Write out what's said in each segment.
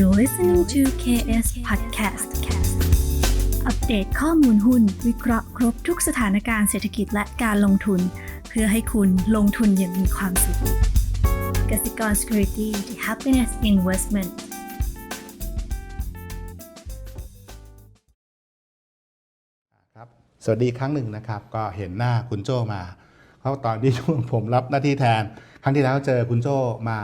You're listening to KS Podcast อัปเดตข้อมูลหุ้น วิเคราะห์ครบทุกสถานการณ์เศรษฐกิจและการลงทุน เพื่อให้คุณลงทุนอย่างมีความสุขกสิกร Security the Happiness Investment ครับสวัสดีครั้งหนึ่งนะครับ ก็เห็นหน้าคุณโจมาเพราตอนที่ช่วงผมรับหน้าที่แทน ครั้งที่แล้วเจอคุณโจมา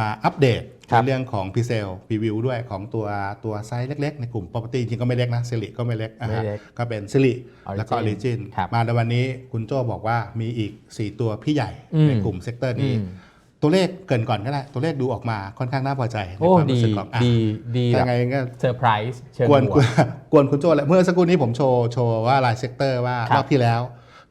มาอัปเดต ในเรื่องของพีเซลพรีวิวด้วยของตัวตัวไซส์เล็กๆ ในกลุ่ม property จริงก็ไม่เล็กนะสิริก็ไม่เล็กอะฮะไม่เล็กก็เป็นสิริ Origin แล้วก็ออริจินครับมาในวันนี้คุณโจบอกว่ามีอีก 4 ตัวพี่ใหญ่อืมในกลุ่มเซกเตอร์นี้อืมตัวเลขเกรินก่อนก็ได้ตัวเลขดูออกมาค่อนข้างน่าพอใจในโอ้ความดีรู้สึกของอะดีดียัแบบงไงก็เซอร์ไพรส์เชิงกวนบกววนกกวนคุณโจแล้วเมื่อสักครู่นี้ผมโชว์โชว์ว่ารายเซกเตอร์ว่าครับรอบที่แล้ว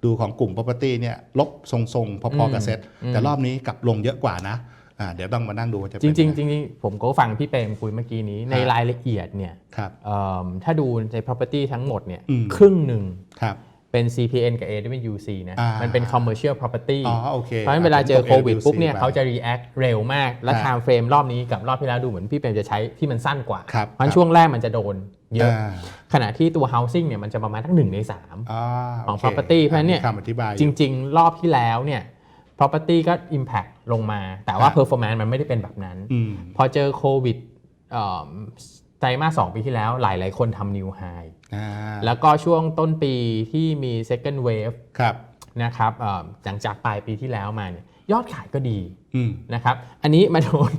ดูของกลุ่ม property เนี่ยลบทรงๆ พอๆกับอืมเซ็ตอืมแต่รอบนี้กลับลงเยอะกว่านะ อ่าเดี๋ยวต้องมานั่งดูว่าจะจเป็นริงยัๆจไริงๆผมก็ฟังพี่เปรมคุยเมื่อกี้นี้ในรายละเอียดเนี่ยครับเอิ่มถ้าดูใน property ทั้งหมดเนี่ยอืมครึ่งหนึ่งครับเป็น CPN กับ AWC นะอ่ามัมันเป็น commercial property อ๋อโอเคเพราะฉะนั้นเวลาเจอโควิดผมกปุ๊บเนี่ยไปเขาจะ react เร็วมาก และฮะ time frame รอบนี้กับรอบที่แล้วดูเหมือนพี่เปรมจะใช้ที่มันสั้นกว่าครับเพราะฉะนั้นครับช่วงแรกมันจะโดนเยอะาขณะที่ตัว housing เนี่ยมันจะประมาณทั้งหนึ่งในสามอ๋อของโค property เพราะฉะนั้นเนี่ยมีคำอธิบายอยู่จริง ๆ รอบที่แล้วเนี่ย property ก็ impact ลงมา แต่ว่าครับ performance มันไม่ได้เป็นแบบนั้นอืมพอเจอโควิดเอ่อไตรมาสสองปีที่แล้วหลายๆคนทำ new high อ่าแล้วก็ช่วงต้นปีที่มี second wave ครับนะครับเอ่อหลังจากปลายปีที่แล้วมาเนี่ยยอดขายก็ดีอืมนะครับ อันนี้มาโดน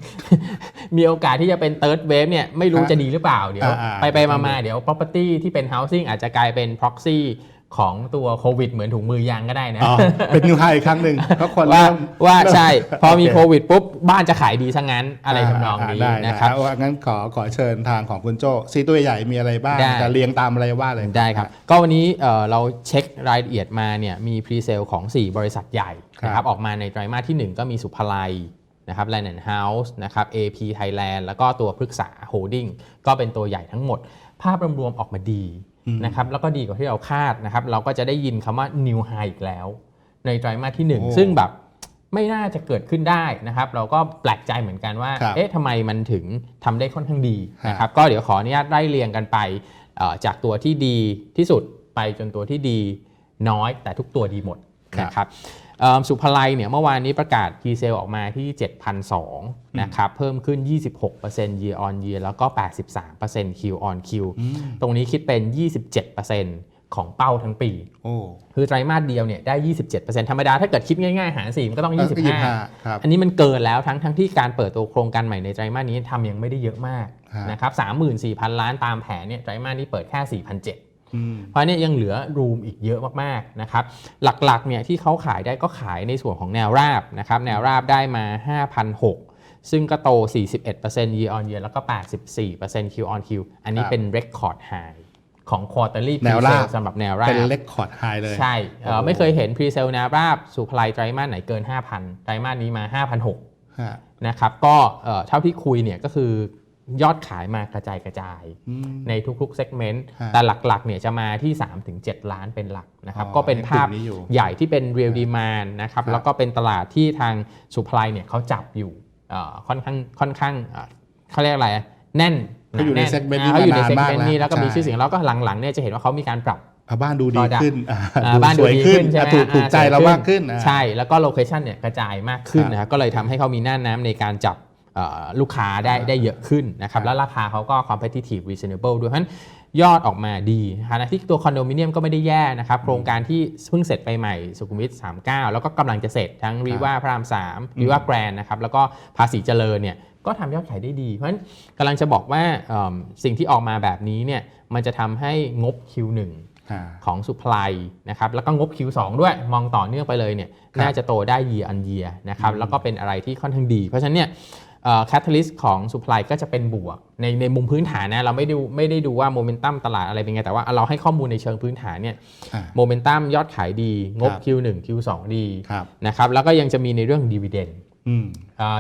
มีโอกาสที่จะเป็น third wave เนี่ยไม่รู้ฮะจะดีหรือเปล่าเดี๋ยวอ่าๆไปไปต้มาองดูมาเดี๋ยว property ที่เป็น housing อาจจะกลายเป็น proxy ของตัวโควิดเหมือนถุงมือยางก็ได้นะอ๋อเป็นนิวไฮอีกครั้งหนึ่งเพราะคนว่าเริ่มว่าใช่ พอมีโอเคโควิดปุ๊บ บ้านจะขายดีซะงั้นอะไรทำนองนี้ได้นะครับเอาว่างั้นขอขอเชิญทางของคุณโจซีตัวใหญ่มีอะไรบ้างได้จะเรียงตามอะไรว่าเลยได้ครับ ก็วันนี้เอ่อเราเช็ครายละเอียดมาเนี่ยมีพรีเซลของ 4 บริษัทใหญ่นะคครัรับบออกมาในไตรมาสที่ 1 ก็มีสุภาลัยนะครับ Land and House นะครับ AP Thailand แล้วก็ตัวพฤกษา Holding ก็เป็นตัวใหญ่ทั้งหมด ภาพรวมๆออกมาดี นะครับแล้วก็ดีกว่าที่เราคาดนะครับเราก็จะได้ยินคำว่า New High อีกแล้ว ในไตรมาสที่ โอ้1 ซึ่งแบบไม่น่าจะเกิดขึ้นได้นะครับ เราก็แปลกใจเหมือนกันว่า ครับเอ๊ะทำไมมันถึงทำได้ค่อนข้างดีฮะนะครับก็เดี๋ยวขออนุญาตไล่เรียงกันไปเอ่อจากตัวที่ดีที่สุดไปจนตัวที่ดีน้อยแต่ทุกตัวดีหมดครับ นะครับเอิ่ม สุภาลัยเนี่ยเมื่อวานนี้ประกาศ p s a l ออกมาที่7,200นะครับเพิ่มขึ้น 26% year on year แล้วก็ 83% Q on Q ตรงนี้คิดเป็น 27%ของเป้าทั้งปีโอ้คือไตรมาสเดียวเนี่ยได้ 27%ธรรมดาถ้าเกิดคิดง่ายๆ หาร4มันก็ต้องก็25 25ครับอันนี้มันเกินแล้วทั้งทั้งที่การเปิดตัวโครงการใหม่ในไตรมาสนี้ทำยังไม่ได้เยอะมากฮะนะครับ 34,000 ล้านตามแผนเนี่ยไตรมาสนี้เปิดแค่4,700อืม เพราะเนี่ยยังเหลือรูมอีกเยอะมากๆนะครับหลักๆเนี่ยที่เขาขายได้ก็ขายในส่วนของแนวราบนะครับแนวราบได้มา5,600ซึ่งก็โต 41% year on year แล้วก็ 84% Q on Q อันนี้ครับเป็น record high ของ quarterly แนวราบ pre-sale สำหรับแนวราบ เป็นเลคคอร์ดไฮเลย ใช่เอ่อโอ้โหไม่เคยเห็น pre-sale แนวราบสุภาลัยไตรมาสไหนเกิน 5,000 ไตรมาสนี้มา5,600ฮะนะครับก็เอ่อเท่าที่คุยเนี่ยก็คือ ยอดขายมากระจายกระจายอืมในทุกๆ segment ฮะแต่หลักๆเนี่ยจะมาที่ 3-7 ล้านเป็นหลักนะครับอ๋อก็เป็นภาพในกลุ่มนี้อยู่ใหญ่ที่เป็น real demand นะครับครับแล้วก็เป็นตลาดที่ทางสุภาลัยเนี่ยเขาจับอยู่เอ่อค่อนข้างค่อนข้างเอ่อเขาเรียกอะไรแน่นเขาอยู่ในแ segment นี้เขาอยู่ในมานานมาก segment นี้แล้วแล้วก็มีใช่ชื่อเสียงแล้วก็หลังๆเนี่ยจะเห็นว่าเขามีการปรับอะบ้านดูดี Product ขึ้นอะอ่าดูบ้านสดูวยดีขึ้ขึ้นนใช่ไหมอะถูกถูกใจอ่เรามากขึ้นอะใช่แล้วก็โลเคชันเนี่ยกระจายมากขึ้นครับนะครับก็เลยทำให้เขามีหน้าน้ำในการจับเอ่อ ลูกค้าได้ได้เยอะขึ้นนะครัครับบแล้วราคาเขาก็ competitive reasonable ด้วยเพราะฉะนั้นยอดออกมาดีขณะที่ตัวคอนโดมิเนียมก็ไม่ได้แย่นะครับ โครงการที่เพิ่งเสร็จไปใหม่สุขุมวิท 39 แล้วก็กำลังจะเสร็จทั้งรีว่าพระราม3รีว่าแกรนนะครับ แล้วก็ภาษีเจริญเนี่ยก็ทำยอดขายได้ดี เพราะฉะนั้นกำลังจะบอกว่าเอิ่มสิ่งที่ออกมาแบบนี้เนี่ยมันจะทำให้งบ Q1 อ่าของสุพลายนะครับแล้วก็งบ Q2 ด้วยมองต่อเนื่องไปเลยเนี่ยครับน่าจะโตได้ year on year นะครับแล้วก็เป็นอะไรที่ค่อนข้างดี เพราะฉะนั้นเนี่ย แคตตาลิสต์ของสุพลายก็จะเป็นบวก ในในมุมพื้นฐานนะเราไม่ดูไม่ได้ดูว่าโมเมนตัมตลาดอะไรเป็นไง แต่ว่าเราให้ข้อมูลในเชิงพื้นฐานเนี่ยอ่าโมเมนตัมยอดขายดี งบครับ Q1 Q2 ดีครับนะครับแล้วก็ยังจะมีในเรื่องดีเวเดนอืม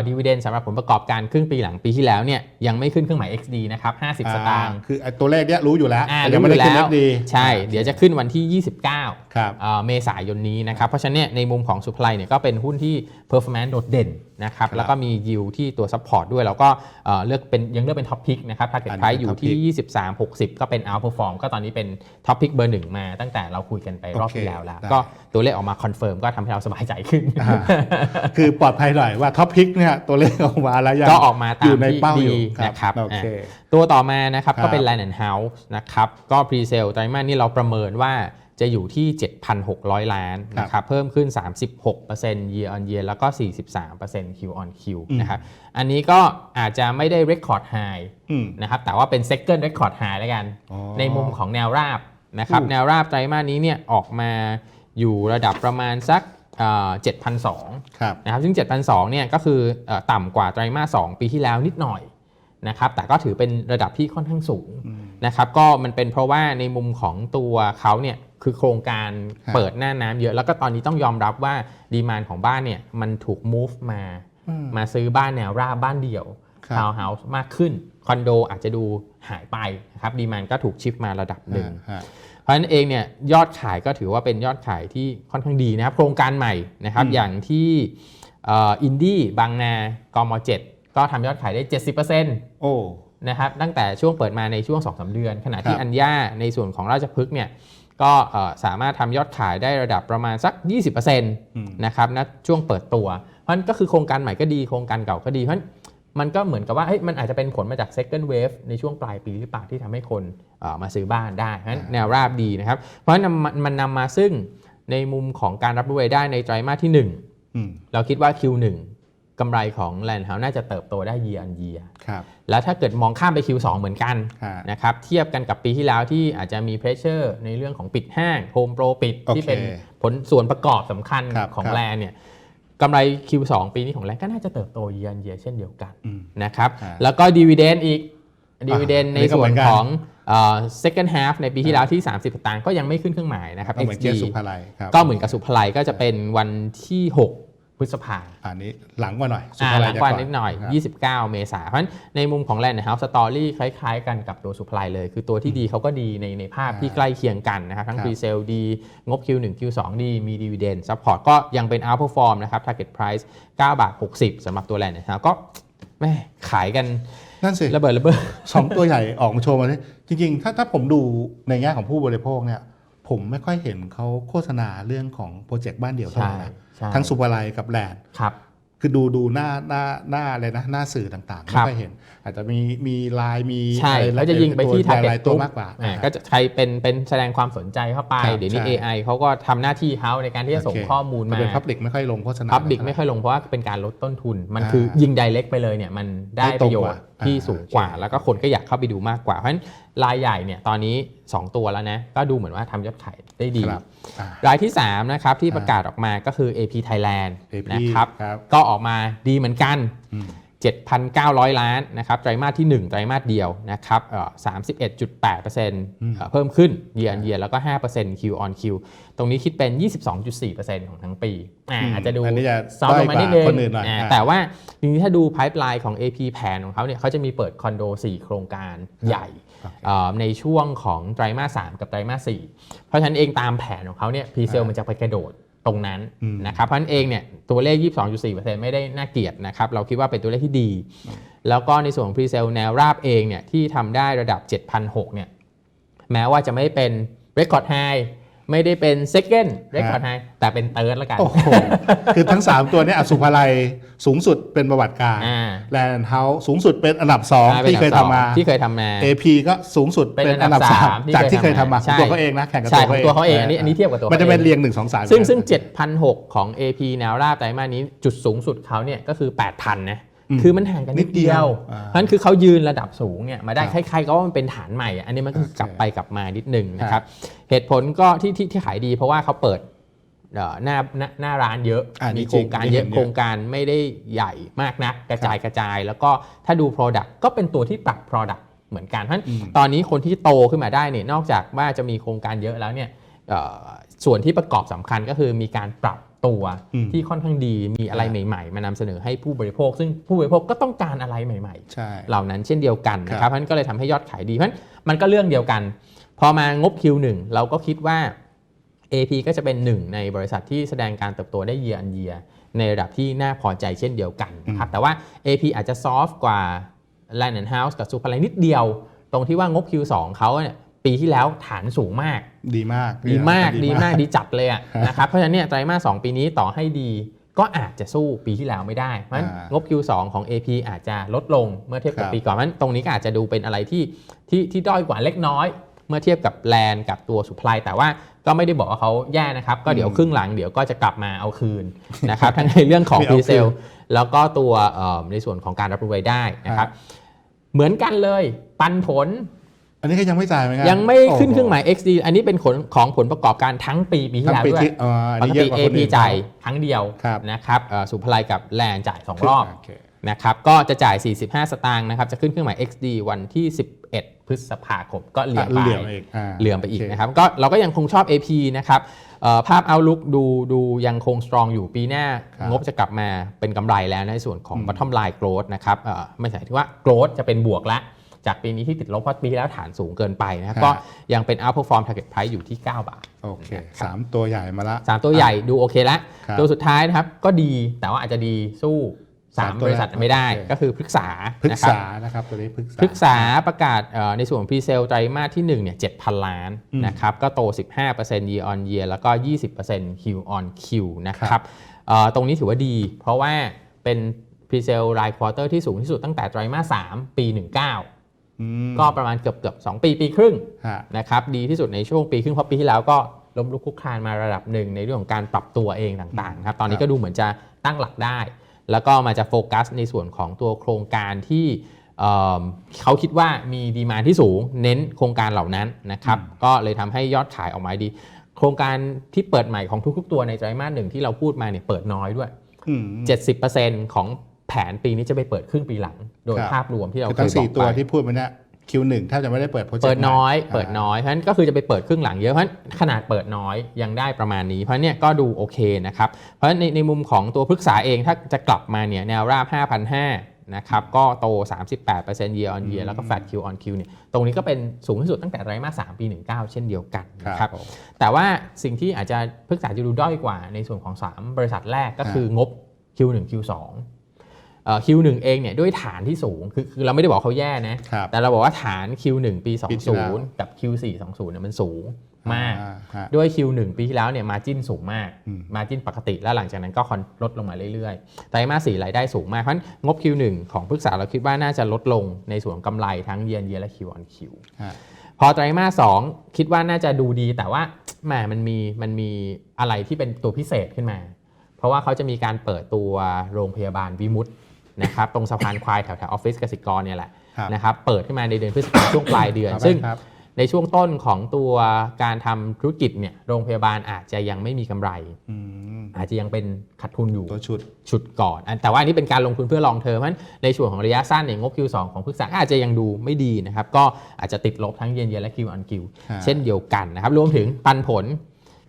ดีเวเดนสำหรับผลประกอบการครึ่งปีหลังปีที่แล้วเนี่ยยังไม่ขึ้นเครื่องหมาย XD นะครับ 50 สตางค์คือไอ้ตัวเลขเนี้ยรู้อยู่แล้วอ่าแต่ยังไม่ได้รู้ขึ้นอยู่เลขดีใช่ เดี๋ยวจะขึ้นวันที่ 29ครับเอ่อเมษายนนี้นะครับ เพราะฉะนั้นเนี่ยในมุมของ supply เนี่ยก็เป็นหุ้นที่ performance โดดเด่นนะครับครับแล้วก็มี yield ที่ตัว support ด้วย แล้วก็เอ่อเลือกเป็นยังเลือกเป็น top pick นะครับ target อันนี้ price เป็นอยู่ top ที่ pick 23 60 ก็เป็น outperform ก็ตอนนี้เป็น top pick เบอร์หนึ่งมาตั้งแต่เราคุยกันไปรอบโอเคที่แล้วแล้วได้ก็ตัวเลขออกมา confirm ก็ทำให้เราสบายใจขึ้นอ่าคือปลอดภัยหน่อยว่าท็อปพิกเนี่ยตัวเลขออกมาแล้วยังก็ออกมาตามอยู่ในที่เป้าอยู่ดีครับนะครับโอเคอะตัวต่อมานะครับครับก็เป็น Land and House นะครับก็ pre-sale ไตรมาสนี้เราประเมินว่าจะอยู่ที่ 7,600 ล้านนะครับเพิ่มขึ้น 36% year on year แล้วก็ 43% Q on Q นะครับอันนี้ก็อาจจะไม่ได้ record high อืมนะครับแต่ว่าเป็น second record high แล้วกันอ๋อในมุมของแนวราบนะครับอู้แนวราบไตรมาสนี้เนี่ยออกมาอยู่ระดับประมาณสักเอ่อ 7,200ครับนะครับซึ่ง 7,200เนี่ยก็คือเอ่อต่ำกว่าไตรมาส2ปีที่แล้วนิดหน่อยนะครับแต่ก็ถือเป็นระดับที่ค่อนข้างสูงนะครับก็มันเป็นเพราะว่าในมุมของตัวเขาเนี่ยคือโครงการครับเปิดหน้าน้ำเยอะ แล้วก็ตอนนี้ต้องยอมรับว่าดีมานของบ้านเนี่ยมันถูก move มาอืมมาซื้อบ้านแนวราบบ้านเดี่ยวครับทาวน์เฮาส์มากขึ้น คอนโดอาจจะดูหายไปนะครับดีมานก็ถูกชิฟมาระดับหนึ่งฮะ เพราะฉะนั้นเองเนี่ยยอดขายก็ถือว่าเป็นยอดขายที่ค่อนข้างดีนะครับ โครงการใหม่นะครับอืมอย่างที่อินดี้บางนากม7ก็ทำยอดขายได้ 70%โอ้นะครับตั้งแต่ช่วงเปิดมาในช่วง 2-3 เดือน ขณะที่ครับอัญญาในส่วนของราชพฤกษ์เนี่ยก็เอ่อสามารถทำยอดขายได้ระดับประมาณสัก 20%มนะครับณช่วงเปิดตัว เพราะฉะนั้นก็คือโครงการใหม่ก็ดีโครงการเก่าก็ดีเพราะฉะนั้น มันก็เหมือนกับว่าเฮ้ยมันอาจจะเป็นผลมาจาก second wave ในช่วงปลายปีหรือเปล่าที่ทำให้คนเอ่อมาซื้อบ้านได้เพราะฉะนั้นแนวราบดีนะครับ เพราะฉะนั้นมันมันนำมาซึ่งในมุมของการรับรู้รายได้ในไตรมาสที่อืม1เราคิดว่า Q1 กำไรของ Land House น่าจะเติบโตได้ year on year ครับแล้วถ้าเกิดมองข้ามไป Q2 เหมือนกันฮะนะครับ เทียบกันกับปีที่แล้วที่อาจจะมีเพรสเชอร์ในเรื่องของปิดห้าง Home Pro ปิดโอเคที่เป็นผลส่วนประกอบสำคัญครับของครับแลนเนี่ย กำไร Q2 ปีนี้ของแลนก็น่าจะเติบโต year on year เช่นเดียวกันอืมนะครับฮะแล้วก็ดีว i เดนอีกดีว i เดนอันในนี้ก็ส่เหวมืนอนกันของเอ่อ second half ในปีที่แล้วที่ 30สตางค์ก็ยังไม่ขึ้นเครื่องหมายนะครับก็เหมือน XG เกียร์สุภาลัยครับก็เหมือนกับสุภไลก็จะเป็นวันที่ 6 พฤษภาอันนี้หลังกว่าหน่อยสุอ่าภาหลัลัยงจะกว่านิดหน่อยครับ29 เมษายนเพราะฉะนั้นในมุมของ Land House Story คล้ายๆ กันกับตัว Supply เลย คือตัวที่ดีเขาก็ดีในในภาพอ่าที่ใกล้เคียงกันนะครับ ทั้งครับ Pre-sale ดี งบ Q1 Q2 ดีมี Dividend Support ก็ยังเป็น Outperform นะครับ Target Price 9บาท60สำหรับตัว Land House ก็แม่ขายกันนั่นสิระเบิดระเบ้อสองตัวใหญ่ออกมาโชว์มาเลยจริงๆ ถ้าถ้าผมดูในแง่ของผู้บริโภคเนี่ยผมไม่ค่อยเห็นเขาโฆษณาเรื่องของโปรเจกต์บ้านเดี่ยวเท่าไหร่นะใช่ ทั้งสุภาลัยกับแลนด์ครับคือดูดูหน้าหน้าหน้าอะไรนะหน้าสื่อต่างๆครัไม่บค่อยเห็น อาจจะมีมีไลน์มีใช่อะไรเขาจะยิงไปที่ตัว target รายตัว group มากกว่าอ่าก็จะใครเป็นเป็นแสดงความสนใจเข้าไปครับเดี๋ยวนี้ใช่ AI เขาก็ทำหน้าที่เขาในการที่จะส่งโเคข้อมูลแต่มาเป็นพับลิกไม่ค่อยลงโฆษณาพับบิกไม่ค่อยลงเพราะว่าเป็นการลดต้นทุน มันอ่าคือยิง d ดเ e c t ไปเลยเนี่ยมันได้ได้ปตรงระโยกชว่าน์ที่อ่าสูงกว่า แล้วก็คนก็อยากเข้าไปดูมากกว่าเพราะฉะนั้น รายใหญ่เนี่ยตอนนี้ 2 ตัวแล้วนะ ก็ดูเหมือนว่าทำยอดขายได้ดี ครับอ่า รายที่ 3 นะครับ ที่อ่าประกาศออกมาก็คือ AP Thailand AP นะครับ ครับ ก็ออกมาดีเหมือนกัน อืม 7,900 ล้านนะครับไตรมาสที่ 1 ไตรมาสเดียวนะครับเอ่อ31.8%เอ่อเพิ่มขึ้น year on year แล้วก็ 5% Q on Q ตรงนี้คิดเป็น 22.4%ของทั้งปีอ่าอืมอาจจะดูอันนี้จะซอฟต์ลงมานิดนึงด้อยกว่าคนอื่นหน่อยอ่าอ่าแต่ว่าจริงๆถ้าดู pipeline ของ AP แผนของเขาเนี่ยเขาจะมีเปิดคอนโด 4 โครงการใหญ่โอเคเอ่อ ในช่วงของไตรมาส3กับไตรมาส4เพราะฉะนั้นเองตามแผนของเขาเนี่ย pre-sale อ่ามัมันจะไปกระโดดตรงนั้นอืมนะครับเพราะฉะนั้นเองเนี่ยตัวเลข 22.4%ไม่ได้น่าเกลียดนะครับเราคิดว่าเป็นตัวเลขที่ดี แล้วก็ในส่วนของ pre-sale แนวราบเองเนี่ยที่ทำได้ระดับ7,600เนี่ยแม้ว่าจะไม่เป็น record high ไม่ได้เป็น second record high แต่เป็น third ละกัน โอ้โห คือทั้ง 3 ตัวเนี้อสุภาลัยสูงสุดเป็นประวัติการอ่า แลนด์เฮาส์สูงสุดเป็นอันดับอ่า2ป็นที่เคยทำมา ที่เคยทำมา AP ก็สูงสุดเป็นเป็นอัอันนดัดับบสาม3ที่จากที่เคเคยยทำทำมามาใช่ตัวเขาเองนะ แข่งกับใช่ตัวของเขาเองตัวเขาเองอันนี้อันนี้เทียบกับตัวมันจะเป็นขาองเรียง 1 2 3ซึ่งซึ่ง7,600ของ AP แนวราบไตรมาสนี้จุดสูงสุดเขาเนี่ยก็คือ 8,000นะอืม คือมันห่างกันนิดเดียวนิดเดียวอ่าเพราะฉะนั้นคือเขายืนระดับสูงเนี่ยมาได้ครับคล้ายๆก็ว่ามันเป็นฐานใหม่อะอันนี้มันก็คือกลับโอเคไปกลับมานิดนึงนะคครัรับบเหตุผลก็ที่ที่ที่ขายดีเพราะว่าเขาเปิดเอ่อหน้าหน้าหน้าร้านเยอะอ่านี่มีโครงการจริงเยอะเห็นเยอะโครงการไม่ได้ใหญ่มากนักกระจายกระจาย แล้วก็ถ้าดู Product ก็เป็นตัวที่ปรับ Product เหมือนกันเพราะฉะนั้นอืมตอนนี้คนที่โตขึ้นมาได้เนี่ยนอกจากว่าจะมีโครงการเยอะแล้วเนี่ยเอ่อส่วนที่ประกอบสำคัญก็คือมีการปรับ ตัวอืมที่ค่อนข้างดีมีอะไรครับใหม่ๆ มานำเสนอให้ผู้บริโภค ซึ่งผู้บริโภคก็ต้องการอะไรใหม่ๆใช่เหล่านั้นเช่นเดียวกันนะคครัรับบเพราะฉะนั้นก็เลยทำให้ยอดขายดีเพราะฉะนั้นมันก็เรื่องเดียวกัน พอมางบ Q1 เราก็คิดว่า AP ก็จะเป็นหนึ่งในบริษัทที่แสดงการเติบโตได้ year on year ในระดับที่น่าพอใจเช่นเดียวกันนะครับแต่ว่า AP อาจจะซอฟต์กว่า Land and House กับ Super นิดเดียว ตรงที่ว่างบ Q2 เขาเนี่ย ปีที่แล้วฐานสูงมาก ดีมาก ดีมากดีมากดีจัดเลยอะนะครับเพราะฉะนั้นเนี่ยไตรมาส2ปีนี้ต่อให้ดีก็อาจจะสู้ปีที่แล้วไม่ได้ เพราะฉะนั้นอ่างบ Q2 ของ AP อาจจะลดลงเมื่อเทียบกับครับปีก่อนเพราะฉะนั้นตรงนี้ก็อาจจะดูเป็นอะไรที่ที่ที่ด้อยกว่าเล็กน้อย เมื่อเทียบกับแลนกับตัวสุพลายแต่ว่าก็ไม่ได้บอกว่าเขาแย่นะครับ ก็เดี๋ยวครึ่งหลังเดี๋ยวก็จะกลับมาเอาคืนนะครับทั้งในเรื่องของมีพเอารีคืนเซลแล้วก็ตัวเอ่อในส่วนของการรับรู้รายได้นะครับเหมือนกันเลยปันผล อันนี้ก็ยังไม่จ่ายเหมือนกันยังไม่ขึ้นโอ้โหเครื่องหมาย XD อันนี้เป็นผลของผลประกอบการทั้งปีปีที่ทั้งแล้วปีด้วยที่อ๋ออันปนี้กเยติอะกว่าคน AP อื่นจ่ายครั้งเดียวครับนะครับเอ่อสุพลายกับแลนจ่าย 2 รอบโเคนะครับก็จะจ่าย 45 สตางค์นะครับจะขึ้นเครื่องหมาย XD วันที่ 11 พฤษภาคมก็เหลื่อมไปเหลื่อมอีกอ่าเหลื่อมไปอีกโอเคนะครับก็เราก็ยังคงชอบ AP นะครับเอ่อภาพ Outlook ดูดูยังคง strong อยู่ปีหน้าครับงบจะกลับมาเป็นกำไรแล้วในส่วนของอืม bottom line growth นะครับเอ่อไม่ใช่ที่ว่า growth จะเป็นบวกละ จากปีนี้ที่ติดลบเพราะปีที่แล้วฐานสูงเกินไปนะครับก็ยังเป็น outperform target price อยู่ที่ 9 บาทโอเคสามตัวใหญ่มาละสามตัวใหญ่ดูโอเคแล้วครับตัวสุดท้ายนะครับก็ดีแต่ว่าอาจจะดีสู้สาม3ตัวบริษัทไม่ได้โอเคก็คือพฤกษาพฤกนะครับษานะครับตัวนี้พฤกษาพฤกษาประกาศเอ่อในส่วนของพรีเซลไตรมาสที่ 1 เนี่ย 7,000 ล้านอืมนะครับก็โต 15% year on year แล้วก็ 20% Q on Q นะคครัรับบเอ่อตรงนี้ถือว่าดี เพราะว่าเป็นพรีเซลรายควอเตอร์ที่สูงที่สุดตั้งแต่ไตรมาส 3 ปี 19อืม ก็ประมาณเกือบเกือบ2ปีปีครึ่งฮะนะครับดีที่สุดในช่วงปีครึ่งเพราะปีที่แล้วก็ล้มลุกคลุกคลานมาระดับหนึ่งในเรื่องของการปรับตัวเองต่างๆครับตอนนี้ก็ดูเหมือนจะตั้งหลักได้ แล้วก็มาจะโฟกัสในส่วนของตัวโครงการที่เอ่อเขาคิดว่ามีดีมาที่สูงเน้นโครงการเหล่านั้นนะครับก็เลยทำให้ยอดขายออกมาดี โครงการที่เปิดใหม่ของทุกๆ ตัวในไตรมาสหนึ่งที่เราพูดมาเนี่ยเปิดน้อยด้วยอืม70%ของ แผนปีนี้จะไปเปิดครึ่งปีหลัง โดยครับภาพรวมที่เราคือเคทั้ยงบอสี่กตัวไปที่พูดมาเนี่ย Q1 แทบจะไม่ได้เปิดโปรเจกต์เปิดน้อยใหม่เปิดน้อยเพราะฉะนั้นก็คือจะไปเปิดครึ่งหลังเยอะเพราะฉะนั้นขนาดเปิดน้อยยังได้ประมาณนี้เพราะฉะนั้นเนี่ยก็ดูโอเคนะครับเพราะฉะนั้นในในมุมของตัวพฤกษาเองถ้าจะกลับมาเนี่ยแนวราบ 5,500นะครับก็โต 38% year on year แล้วก็ fat Q on Q เนี่ยตรงนี้ก็เป็นสูงที่สุดตั้งแต่ไตรมาส3ปี 19 เช่นเดียวกันคนะครัรับบผมแต่ว่าสิ่งที่อาจจะพฤกษาจะดูด้อยกว่าในส่วนของ 3 บริษัทแรกก็คืองบ Q1 Q2 เอ่อ Q1 เองเนี่ยด้วยฐานที่สูงคือคือเราไม่ได้บอกเขาแย่นะครับแต่เราบอกว่าฐาน Q1 ปีปีที่แล้ว20 กับ Q4 20เนี่ยมันสูงมากอ่ฮะด้วย Q1 ปีที่แล้วเนี่ยมาจิ้นสูงมากอืมมาจิ้นปกติแล้วหลังจากนั้นก็คอนลดลงมาเรื่อยๆ ไตรมาสสี่รายได้สูงมาก เพราะฉะนั้นงบ Q1 ของพฤกษาเราคิดว่าน่าจะลดลงในส่วนของกำไรทั้งเยียนเยียและ Q on Q ฮะพอไตรมาสสองคิดว่าน่าจะดูดีแต่ว่าแหมมันมีมันมีอะไรที่เป็นตัวพิเศษขึ้นมา เพราะว่าเขาจะมีการเปิดตัวโรงพยาบาลวิมุต นะครับตรงสะพานควายแถวแถวออฟฟิศกสิกรเนี่ยแหละครับนะครับเปิดขึ้นมาในเดือนพฤษภาคมช่วงปลายเดือนครับซึ่งครับในช่วงต้นของตัวการทำธุรกิจเนี่ยโรงพยาบาลอาจจะยังไม่มีกำไรอืมอาจจะยังเป็นขาดทุนอยู่ตัวชุดชุดก่อนอันแต่ว่าอันนี้เป็นการลงทุนเพื่อลองเทอมเพราะฉะนั้นในส่วนของระยะสั้นเนี่ยงบ Q2 ของพฤกษาก็อาจจะยังดูไม่ดีนะครับก็อาจจะติดลบทั้งเยนเยนและ Q on Q ฮะเช่นเดียวกันนะครับรวมถึงปันผล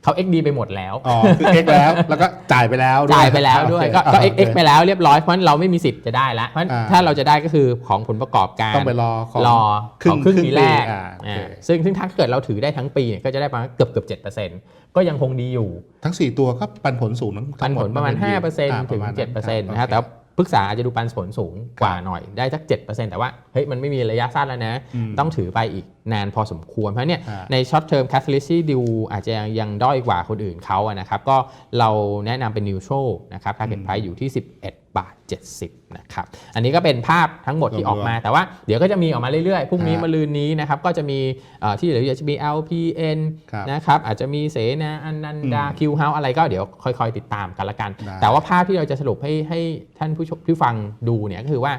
เขา XD ไปหมดแล้ว อ๋อคือ X แล้ว แล้วก็จ่ายไปแล้วด้วยจ่ายไปแล้วด้วยก็ก็โอ X เค X ไปแล้วเรียบร้อยเพราะฉะนั้นเราไม่มีสิทธิ์จะได้แล้วเพราะฉะนั้นอ่า ถ้าเราจะได้ก็คือของผลประกอบการ ต้องไปรอของ รอครึ่ขงองครึ่งครึ่งปีแรกปีอ่าโอเค อ่าซึ่งซึ่งถ้าเกิดเราถือได้ทั้งปีเนี่ยก็จะได้ประมาณเกือบเกือบเจ็ดเปอร์เซ็นต์ก็ยังคงดีอยู่ทั้ง 4 ตัวก็ปันผลสูงทั้งปันผลประมาณทั้งหด5%ถึงอ่า7%นะคครัรับบแต่ว่า ปรึกษาอาจจะดูปันผลสูงกว่าครับหน่อยได้สัก7%แต่ว่าเฮ้ยมันไม่มีระยะสั้นแล้วนะอืมต้องถือไปอีกนานพอสมควร เพราะเนี่ยอ่าในช็อตเทอมแคสลิซี่ดูอาจจะยังยังด้อยกว่าคนอื่นเขาอะนะครับ ก็เราแนะนำเป็นนิวโชนะครับ target price อยู่ที่ 11บาท 70นะครับอันนี้ก็เป็นภาพทั้งหมดที่ออกมา แต่ว่าเดี๋ยวก็จะมีออกมาเรื่อยๆพรุ่งนี้อ่ามมะรืนนี้นะครับก็จะมีเอ่อที่เหลืออยู่จะมี LPN ครับนะครับอาจจะมีเสนาอนันดาอืมคิวเฮาอะไรก็เดี๋ยวค่อยๆ ติดตามกันละกันได้แต่ว่าภาพที่เราจะสรุปให้ให้ท่านผู้ชมผู้ฟังดูเนี่ยก็คือว่า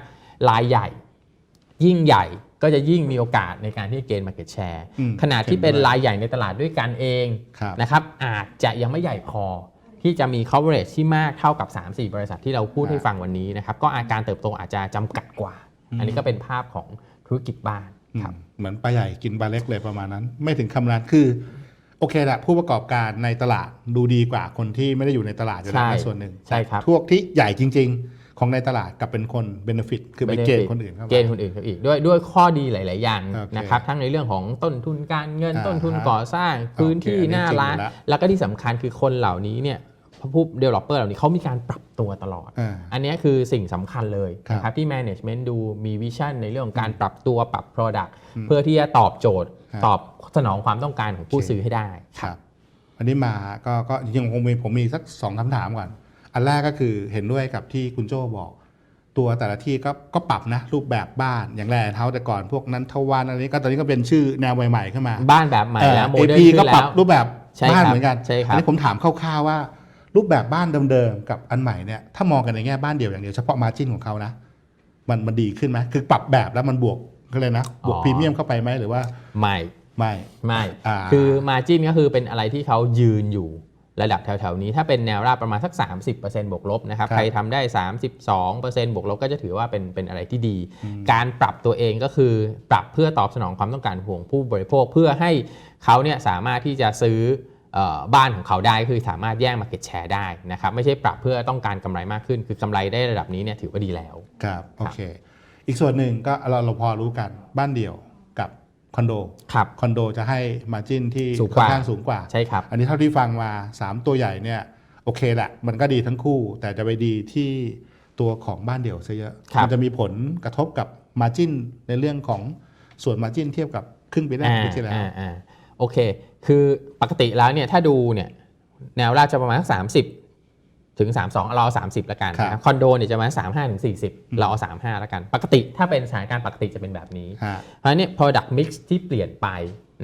ลายใหญ่ยิ่งใหญ่ก็จะยิ่งมีโอกาสในการที่จะเกณฑ์ market share อืมขนาดที่เป็นเห็นด้วยรายใหญ่ในตลาดด้วยกันเองครับนะครับอาจจะยังไม่ใหญ่พอ ที่จะมี coverage ที่มากเท่ากับ 3-4 บริษัทที่เราพูดครับให้ฟังวันนี้นะครับก็อาการเติบโตอาจจะจำกัดกว่าอืมอันนี้ก็เป็นภาพของธุรกิจบ้านอืมครับเหมือนปลาใหญ่กินปลาเล็กเลยประมาณนั้น ไม่ถึงคำนั้นคือโอเคแหละผู้ประกอบการในตลาดดูดีกว่าคนที่ไม่ได้อยู่ในตลาดอยู่แล้วใช่ในส่วนหนึ่งใช่ครับพวกที่ใหญ่จริง ๆ ของในตลาดกลับเป็นคนเบนฟิตคือไปเกณฑ์คนอื่นเข้ามาเกณฑ์คนอื่นเขาอีกด้วยด้วยข้อดีหลาย ๆ อย่างโอเคนะครับทั้งในเรื่องของต้นทุนการเงินอ่าต้นทุนฮะก่อสร้างพื้นที่โอเคอันนี้หน้าร้านจริงอยู่แล้วแล้วก็ที่สำคัญคือคนเหล่านี้เนี่ย ผู้ developer เหล่านี้เขามีการปรับตัวตลอดอ่าอันนี้คือสิ่งสำคัญเลยครับนะครับที่ management ดูมีวิชั่นในเรื่องของการปรับตัวปรับ product อืมเพื่อที่จะตอบโจทย์ครับตอบสนองความต้องการของผู้โอเคซื้อให้ได้ครับอันนี้มาก็ก็จริงๆผมมีผมมีสักสองคำถามก่อน อันแรกก็คือเห็นด้วยกับที่คุณโจบอก ตัวแต่ละที่ก็ก็ปรับนะรูปแบบบ้านอย่างแรกเท้าแต่ก่อนพวกนั้นทวานอะไรนี้ก็ตอนนี้ก็เป็นชื่อแนวใหม่ๆขึ้นมา บ้านแบบใหม่แล้วโมเอเดิร์นพีขึ้ก็นปรับแล้วรูปแบบใช่บ้านครับเหมือนกันใช่ครับอันี้ผมถามคร่าวๆว่า รูปแบบบ้านเดิมๆกับอันใหม่เนี่ยถ้ามองกันในแง่บ้านเดี่ยวอย่างเดียวเฉพาะมาจิ้นของเขานะมันมันดีขึ้นไหมคือปรับแบบแล้วมันบวกก็เลยนะบวกพรีเมียมเข้าไปไหมหรือว่าใหม่ไม่ไม่อ่าคือ margin ก็คือเป็นอะไรที่เขายืนอยู่ระดับแถวๆนี้ถ้าเป็นแนวราบประมาณสัก 30%บวกลบนะครับครับใครทำได้ 32%บวกลบก็จะถือว่าเป็นเป็นอะไรที่ดี การปรับตัวเองก็คือปรับเพื่อตอบสนองความต้องการของผู้บริโภคเพื่อให้เขาเนี่ยสามารถที่จะซื้อเอ่อ บ้านของเขาได้คือสามารถแย่ง market share ได้นะครับไม่ใช่ปรับเพื่อต้องการกำไรมากขึ้น คือกำไรได้ระดับนี้เนี่ยถือว่าดีแล้วครับโอเค อีกส่วนหนึ่งก็เราเราพอรู้กันบ้านเดี่ยวกับคอนโดครับคอนโดจะให้มาจิ้นที่สูงกค่อนว่าข้างสูงกว่าใช่ครับอันนี้เท่าที่ฟังมา 3 ตัวใหญ่เนี่ยโอเคแหละมันก็ดีทั้งคู่ แต่จะไปดีที่ตัวของบ้านเดี่ยวซะเยอะครับมัจะมีผลกระทบกับมาจิ้นในเรื่องของส่วนมาจิ้นเทียบกับครึ่งปีแรกปีที่แล้วอ่าอ่า โอเค คือปกติแล้วเนี่ยถ้าดูเนี่ยแนวราบจะประมาณสัก30ถึง 32เราเอา30ละกันครับนะครับคอนโดเนี่ยจะประมาณ35ถึง40 เราเอา35ละกัน ปกติถ้าเป็นสถานการณ์ปกติจะเป็นแบบนี้ฮะเพราะฉะนั้นเนี่ย product mix ที่เปลี่ยนไป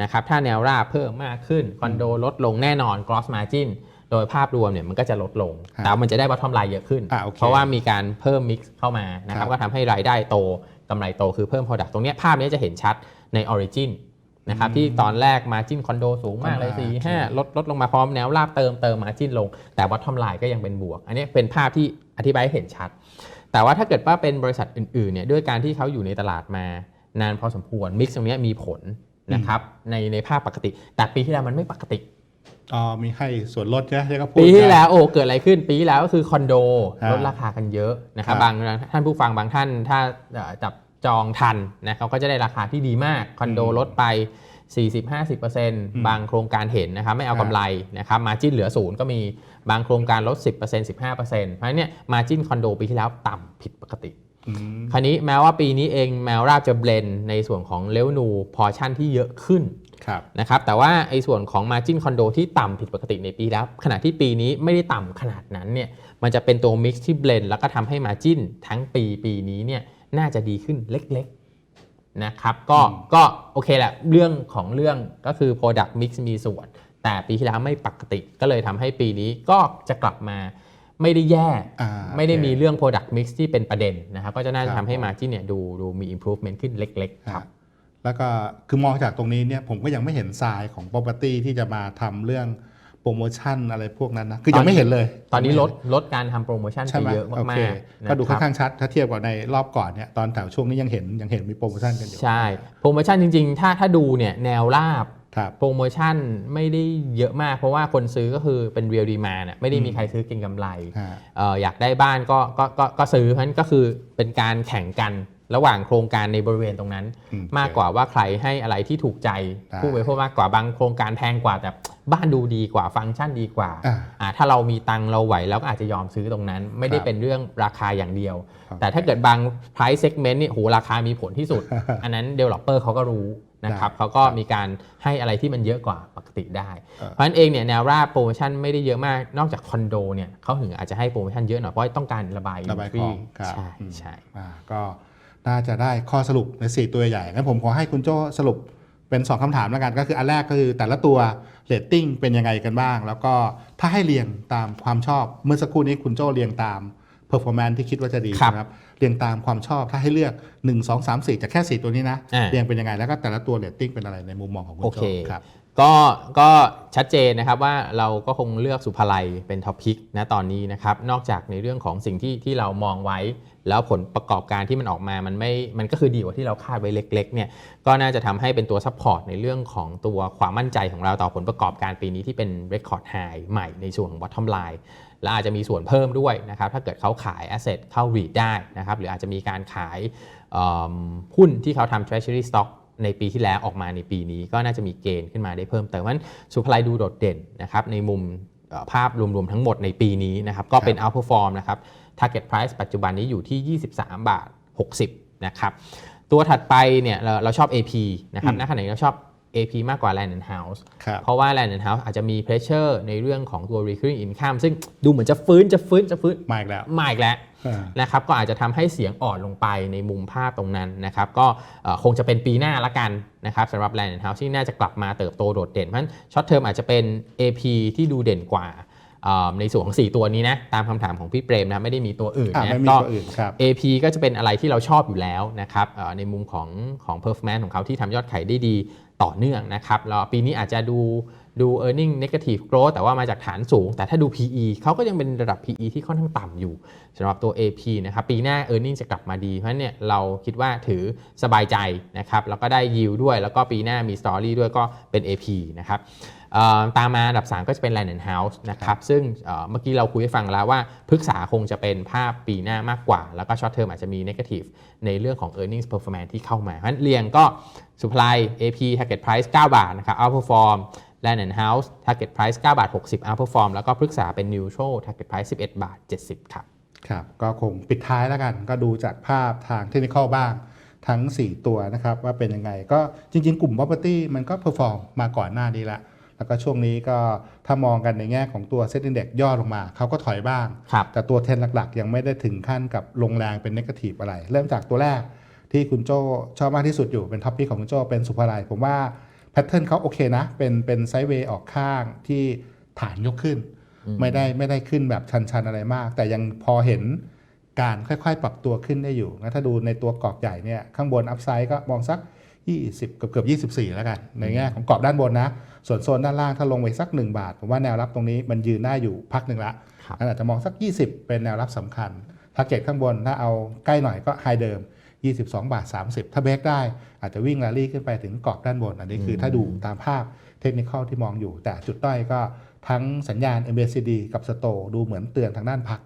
นะครับถ้าแนวราบเพิ่มมากขึ้นคอนโดลดลงแน่นอน gross margin โดยภาพรวมเนี่ยมันก็จะลดลงครับแต่มันจะได้ bottom line เยอะขึ้นอะโอเคเพราะว่ามีการเพิ่ม mix เข้ามานะคครัรับบก็ทำให้รายได้โตกำไรโตคือเพิ่ม product ตรงเนี้ยภาพนี้จะเห็นชัดใน origin นะครับที่ตอนแรก margin คอนโดสูงมากเลยอ่า4 5ลดลดลงมาพร้อมแนวราบเติมเติม margin ลง แต่ bottom line ก็ยังเป็นบวก อันนี้เป็นภาพที่อธิบายให้เห็นชัด แต่ว่าถ้าเกิดว่าเป็นบริษัทอื่นๆเนี่ยด้วยการที่เขาอยู่ในตลาดมานานพอสมควร mix ตรงเนี้ยมีผลนะครับในในภาพปกติ แต่ปีที่แล้วมันไม่ปกติอ๋อมีให้ส่วนลดใช่ไหมที่เขาพูดปีที่กันแล้วโอ้เกิดอะไรขึ้นปีที่แล้วก็คือคอนโดอ่าลดราคากันเยอะนะครับครับบางท่านผู้ฟังบางท่านถ้าเอ่อจับ จองทันนะเขาก็จะได้ราคาที่ดีมากคอนโดอืมลดไป 40-50%บางโครงการเห็นนะครับไม่เอาครับกำไรนะครับมาจิ้นเหลือศูนย์ก็มีบางโครงการลด 10% 15%เพราะฉะนั้นเนี่ยมาจิ้นคอนโดปีที่แล้วต่ำผิดปกติอืมคราวนี้แม้ว่าปีนี้เองแมวราบจะเบลนในส่วนของเลเวนูพอชั่นที่เยอะขึ้นครับนะครับแต่ว่าไอ้ส่วนของ Margin Condo ที่ต่ำผิดปกติในปีแล้ว ขณะที่ปีนี้ไม่ได้ต่ำขนาดนั้นเนี่ยมันจะเป็นตัว Mix ที่เบลนแล้วก็ทำให้ Margin ทั้งปีปีนี้เนี่ย น่าจะดีขึ้นเล็กๆนะครับก็อืมก็โอเคแหละเรื่องของเรื่องก็คือ Product Mix มีส่วน แต่ปีที่แล้วไม่ปกติก็เลยทำให้ปีนี้ก็จะกลับมาไม่ได้แย่อ่าไม่ได้โอเคมีเรื่อง Product Mix ที่เป็นประเด็นนะครับก็จะน่าจะครับทำให้ Margin เนี่ยดูดูมี improvement ขึ้นเล็กๆครับฮะแล้วก็คือมองจากตรงนี้เนี่ยผมก็ยังไม่เห็นทรายของ property ที่จะมาทำเรื่อง โปรโมชั่นอะไรพวกนั้นนะคือยังไม่เห็นเลย ตอนนี้ลดลดการทำโปรโมชั่นใช่ไปไหมเยอะโอมาเคกๆก็ดูค่อนะนข้างชัด ถ้าเทียบกับในรอบก่อนเนี่ยตอนแถวช่วงนี้ยังเห็นยังเห็นมีโปรโมชั่นกันอยู่ใช่โปรโมชั่นจริงๆ ถ้าถ้าดูเนี่ยแนวราบครับโปรโมชั่นไม่ได้เยอะมาก เพราะว่าคนซื้อก็คือเป็นเรียลดีมาน่ะไม่ได้มีใครซื้อเกินกำไรฮะเอ่ออยากได้บ้านก็ก็ก็ก็ซื้อเพราะฉะนั้นก็คือเป็นการแข่งกัน ระหว่างโครงการในบริเวณตรงนั้นอืมมากกว่าว่าใครให้อะไรที่ถูกใจได้ผู้บริโภคมากกว่าบางโครงการแพงกว่าแต่บ้านดูดีกว่าฟังก์ชันดีกว่าอ่าอ่าถ้าเรามีตังค์เราไหวเราก็อาจจะยอมซื้อตรงนั้น ไม่ได้ครับเป็นเรื่องราคาอย่างเดียวครับแต่ถ้าเกิดบาง price segment เนี่ยโหราคามีผลที่สุด อันนั้น developer เขาก็รู้นะครับได้เขาก็มีการให้อะไรที่มันเยอะกว่าปกติได้เออเพราะฉะนั้นเองเนี่ยแนวราบโปรโมชั่นไม่ได้เยอะมากนอกจากคอนโดเนี่ยเขาถึงอาจจะให้โปรโมชั่นเยอะหน่อยเพราะต้องการระบายระบาย inventory ของครับใช่อืมใช่อ่าก็ น่าจะได้ข้อสรุปใน 4 ตัวใหญ่งั้นผมขอให้คุณโจ้สรุปเป็น 2คำถามแล้วกัน ก็คืออันแรกก็คือแต่ละตัวเรตติ้งเป็นยังไงกันบ้าง แล้วก็ถ้าให้เรียงตามความชอบเมื่อสักครู่นี้คุณโจ้เรียงตาม performance ที่คิดว่าจะดีครับนะครับเรียงตามความชอบถ้าให้เลือก 1 2 3 4จากแค่ 4 ตัวนี้นะอ่าเรียงเป็นยังไงแล้วก็แต่ละตัวเรตติ้งเป็นอะไรในมุมมองของคุณโอเคโจ้ครับ ก็ก็ชัดเจนนะครับว่าเราก็คงเลือกสุภาลัยเป็นท็อปพิกนะตอนนี้นะครับ นอกจากในเรื่องของสิ่งที่ที่เรามองไว้ แล้วผลประกอบการที่มันออกมามันไม่มันก็คือดีกว่าที่เราคาดไว้เล็กๆเนี่ยก็น่าจะทำให้เป็นตัวซัพพอร์ตในเรื่องของตัวความมั่นใจของเราต่อผลประกอบการปีนี้ที่เป็น Record High ใหม่ในส่วนของ Bottom Line และอาจจะมีส่วนเพิ่มด้วยนะครับถ้าเกิดเขาขาย Asset เข้า REIT ได้นะครับหรืออาจจะมีการขายหุ้นที่เขาทำ Treasury Stock ในปีที่แล้วออกมาในปีนี้ก็น่าจะมีเกณฑ์ขึ้นมาได้เพิ่มเติมเพราะฉะนั้นสุภาลัยดูโดดเด่นนะครับในมุมเอ่อภาพรวมๆทั้งหมดในปีนี้นะครับก็เป็น outperform นะครับ target price ปัจจุบันนี้อยู่ที่ 23 บาท 60 นะครับ ตัวถัดไปเนี่ยเราเราชอบ AP นะครับอืมณขณะนี้เราชอบ AP มากกว่า Land and House ครับเพราะว่า Land and House อาจจะมี pressure ในเรื่องของตัว recurring income ซึ่งดูเหมือนจะฟื้นจะฟื้นจะฟื้นมาอีกแล้วมาอีกแล้วอ่านะครับก็อาจจะทำให้เสียงอ่อนลงไปในมุมภาพตรงนั้นนะครับก็เอ่อคงจะเป็นปีหน้าละกันนะครับสำหรับ Land and House ที่น่าจะกลับมาเติบโตโดดเด่นเพราะฉะนั้นช็อตเทอมอาจจะเป็น AP ที่ดูเด่นกว่าเอ่อในส่วนของ 4 ตัวนี้นะตามคำถามของพี่เปรมนะไม่ได้มีตัวอื่นอ่านะไม่มีก็ตัวอื่นครับ AP ก็จะเป็นอะไรที่เราชอบอยู่แล้วนะครับเอ่อในมุมของของ performance ของเขาที่ทำยอดขายได้ดี ต่อเนื่องนะครับแล้วปีนี้อาจจะดูดู e a r n i n g negative growth แต่ว่ามาจากฐานสูง แต่ถ้าดู PE เขาก็ยังเป็นระดับ PE ที่ค่อนข้างต่ำอยู่สำหรับตัว AP นะครับ ปีหน้า e a r n i n g จะกลับมาดี เพราะเนี่ยเราคิดว่าถือสบายใจนะครับ แล้วก็ได้ yield ด้วย แล้วก็ปีหน้ามี story ด้วยก็เป็น AP นะครับ ตามมาอันดับ 3 ก็จะเป็น Land and House นะครับซึ่งเอ่อเมื่อกี้เราคุยให้ฟังแล้วว่าพฤกษาคงจะเป็นภาพปีหน้ามากกว่า แล้วก็ short term อาจจะมี negative ในเรื่องของ earnings performance ที่เข้ามาเพราะฉะนั้นเรียงก็ supply AP target price 9 บาทนะครับ outperform Land and House target price 9 บาท 60 outperform แล้วก็พฤกษาเป็น neutral target price 11 บาท 70 ครับครับก็คงปิดท้ายแล้วกัน ก็ดูจากภาพทางเทคนิคบ้างทั้ง 4 ตัวนะครับว่าเป็นยังไง ก็จริง ๆ กลุ่ม property มันก็ perform มาก่อนหน้านี้ละ แล้วก็ช่วงนี้ก็ถ้ามองกันในแง่ของตัว Set Index ย่อลงมาเขาก็ถอยบ้างครับแต่ตัวเทรนด์หลักๆ ยังไม่ได้ถึงขั้นกับลงแรงเป็นนกาทีฟอะไร เริ่มจากตัวแรกที่คุณโจชอบมากที่สุดอยู่เป็นท็อปพิกของคุณโจเป็นสุภาลัยผมว่าแพทเทิร์นเขาโอเคนะ เป็นเป็นไซด์เวย์ออกข้างที่ฐานยกขึ้น ไม่ได้ไม่ได้ขึ้นแบบชันๆอะไรมาก แต่ยังพอเห็นการค่อยๆ ปรับตัวขึ้นได้อยู่งั้นถ้าดูในตัวกรอบใหญ่เนี่ยข้างบนอัพไซด์ก็มองสัก 20 เกือบเกือบ24 แล้วกัน ในแง่ของกรอบด้านบนนะ ส่วนโซนด้านล่างถ้าลงไปสัก 1 บาท ผมว่าแนวรับตรงนี้มันยืนได้อยู่พักหนึ่งละครับงั้นอาจจะมองสัก 20 เป็นแนวรับสำคัญทาร์เก็ตข้างบนถ้าเอาใกล้หน่อยก็ไฮเดิม 22 บาท 30 ถ้าเบรกได้อาจจะวิ่งแรลลี่ขึ้นไปถึงกรอบด้านบน อันนี้คือถ้าดูตามภาพเทคนิคที่มองอยู่ แต่จุดด้อยก็ทั้งสัญญาณ MACD กับสโตดูเหมือนเตือนทางด้านพัก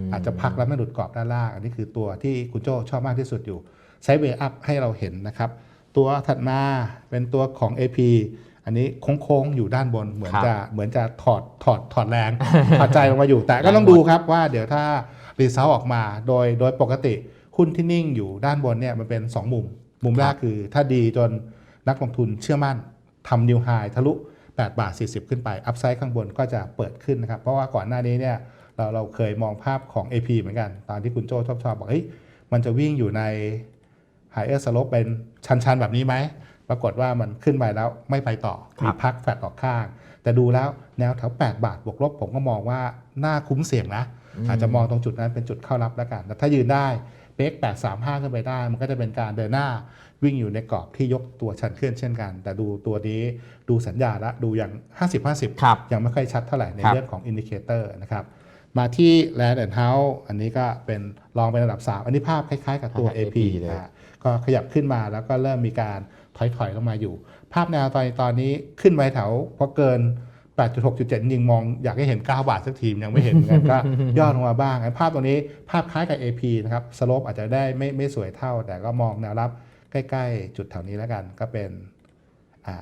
มอาจจะพักแล้วไม่หลุดกรอบด้านล่าง อันนี้คือตัวที่คุณโจชอบมากที่สุดอยู่ไซด์เวย์อัพให้เราเห็นนะครับ ตัวถัดมาเป็นตัวของ AP อันนี้โค้งๆอยู่ด้านบนเหมือนครับจะเหมือนจะถอดถอดถอดแรงถอดใจลงมาอยู่ แต่ก็ต้องดูครับว่าเดี๋ยวถ้ารีเซลออกมาโดยโดยปกติหุ้นที่นิ่งอยู่ด้านบนเนี่ยมันเป็น 2 มุม มุมแรกคือถ้าดีจนนักลงทุนเชื่อมั่นทำนิวไฮทะลุ 8 บาท 40 ขึ้นไป อัพไซด์ข้างบนก็จะเปิดขึ้นนะครับ เพราะว่าก่อนหน้านี้เนี่ยเราเราเคยมองภาพของ AP เหมือนกัน ตอนที่คุณโจชอบชอบบอกเฮ้ยมันจะวิ่งอยู่ใน higher slope เป็นชันๆ แบบนี้ไหม ปรากฏว่ามันขึ้นไปแล้วไม่ไปต่อครับมีพักแฟดออกข้าง แต่ดูแล้วแนวแถว 8 บาทบวกลบผมก็มองว่าน่าคุ้มเสี่ยงนะอาจจะมองตรงจุดนั้นเป็นจุดเข้ารับแล้วกันแต่ถ้ายืนได้เบรก835 ขึ้นไปได้ มันก็จะเป็นการเดินหน้าวิ่งอยู่ในกรอบที่ยกตัวชันขึ้นเช่นกัน แต่ดูตัวนี้ดูสัญญาณละดูอย่าง 50-50ครับยังไม่ค่อยชัดเท่าไหร่ในครับเรื่องของอินดิเคเตอร์นะครับมาที่ Land and House อันนี้ก็เป็นลองเป็นระดับ 3 อันนี้ภาพคล้ายๆ กับตัวคล้ายๆ AP AP เลยนะฮะก็ขยับขึ้นมาแล้วก็เริ่มมีการ ถอยๆลงมาอยู่ ภาพแนวตอนตอนนี้ขึ้นไปแถวพอเกิน 8.6.7ยิงมองอยากให้เห็น 9 บาทสักทีมยังไม่เห็นเหมือนกันก็ย่อลงมาบ้างไอ้ภาพตรงนี้ภาพคล้ายกับ AP นะครับสโลปอาจจะได้ไม่ไม่สวยเท่า แต่ก็มองแนวรับใกล้ ๆ จุดแถวนี้แล้วกันก็เป็นอ่า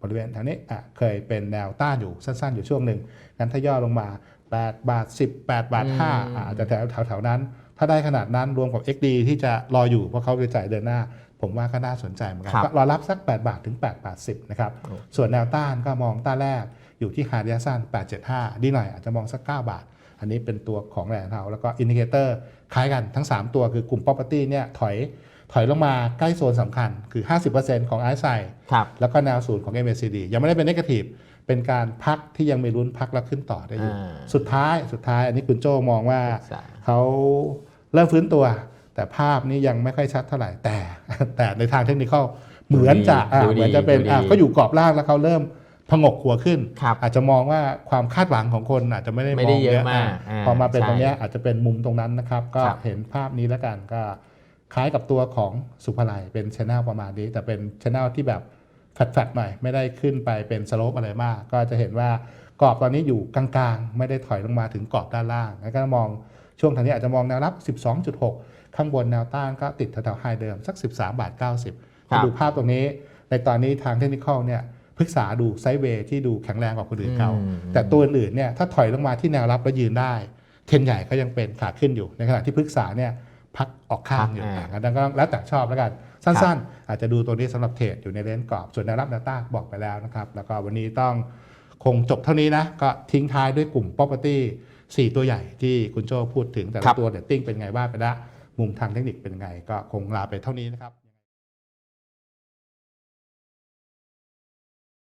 บริเวณแถวนี้อะเคยเป็นแนวต้านอยู่สั้นๆ อยู่ช่วงหนึ่งงั้นถ้าย่อลงมา 8 บาท10 8บาท5อืมอะอาจจะแถวแถวๆนั้น ถ้าได้ขนาดนั้นรวมกับ XD ที่จะรออยู่เพราะเขาจะจ่ายเดินหน้า ผมว่าก็น่าสนใจเหมือนกันครับก็รอรับสัก 8 บาทถึง8บาท10นะครับส่วนแนวต้านก็มองต้านแรกอยู่ที่ฮาร์ดระยะสั้น875 ดีหน่อยอาจจะมองสัก 9 บาท อันนี้เป็นตัวของแหล่งเทาแล้วก็อินดิเคเตอร์คล้ายกันทั้ง 3 ตัวคือกลุ่ม property เนี่ยถอยถอยลงมาใกล้โซนสำคัญคือ 50%ของ i อ i ครับแล้วก็แนวศูนย์ของ MACD ยังไม่ได้เป็นนกาทีฟเป็นการพักที่ยังมีลุ้นพักแล้วขึ้นต่อได้อยู่อ่าสุดท้ายสุดท้ายอันนี้คุณโจมองว่าพฤกษา เขาเริ่มฟื้นตัว แต่ภาพนี้ยังไม่ค่อยชัดเท่าไหร่แต่ แต่ในทางเทคนิคเหมือนจะอะดูดีเหมือนจะเป็นดูดีอะก็อยู่กรอบล่างแล้วเขาเริ่มผงกหัวขึ้นครับอาจจะมองว่าความคาดหวังของคนอาจจะไม่ได้ไม่ได้งเยอะมากอ่อ่าพอมาเป็นใช่ตรงเนี้ยอาจจะเป็นมุมตรงนั้นนะครับ ก็ครับเห็นภาพนี้แล้วกันก็คล้ายกับตัวของสุภาลัยเป็นชแนลประมาณนี้ แต่เป็นชแนลที่แบบแฟดๆหน่อย ไม่ได้ขึ้นไปเป็นสโลปอะไรมาก ก็จะเห็นว่ากรอบตอนนี้อยู่กลางๆ ไม่ได้ถอยลงมาถึงกรอบด้านล่างแล้วก็มอง ช่วงทางนี้อาจจะมองแนวรับ 12.6 ข้างบนแนวต้านก็ติดแถวๆไฮเดิมสัก 13 บาท 90ครับดูภาพตรงนี้ ในตอนนี้ทางเทคนิคเนี่ยพฤกษาดูไซด์เวย์ที่ดูแข็งแรงกว่าคนอื่นเขาอืมแต่ตัวอื่นๆเนี่ยถ้าถอยลงมาที่แนวรับแล้วยืนได้ เทรนใหญ่ก็ยังเป็นขาขึ้นอยู่ ในขณะที่พฤกษาเนี่ยพักออกข้างอยู่พักอ่าอะงั้นก็แล้วแต่ชอบแล้วกัน สั้นๆ อาจจะดูตัวนี้สำหรับเทรดอยู่ในเลนส์กรอบ ส่วนแนวรับแนวต้านบอกไปแล้วนะครับ แล้วก็วันนี้ต้องคงจบเท่านี้นะ ก็ทิ้งท้ายด้วยกลุ่ม property 4 ตัวใหญ่ที่คุณโจพูดถึงแต่ครัละบตัวเดตติ้งเป็นไงว่าไปละมุมทางเทคนิคเป็นไง ก็คงลาไปเท่านี้นะครับ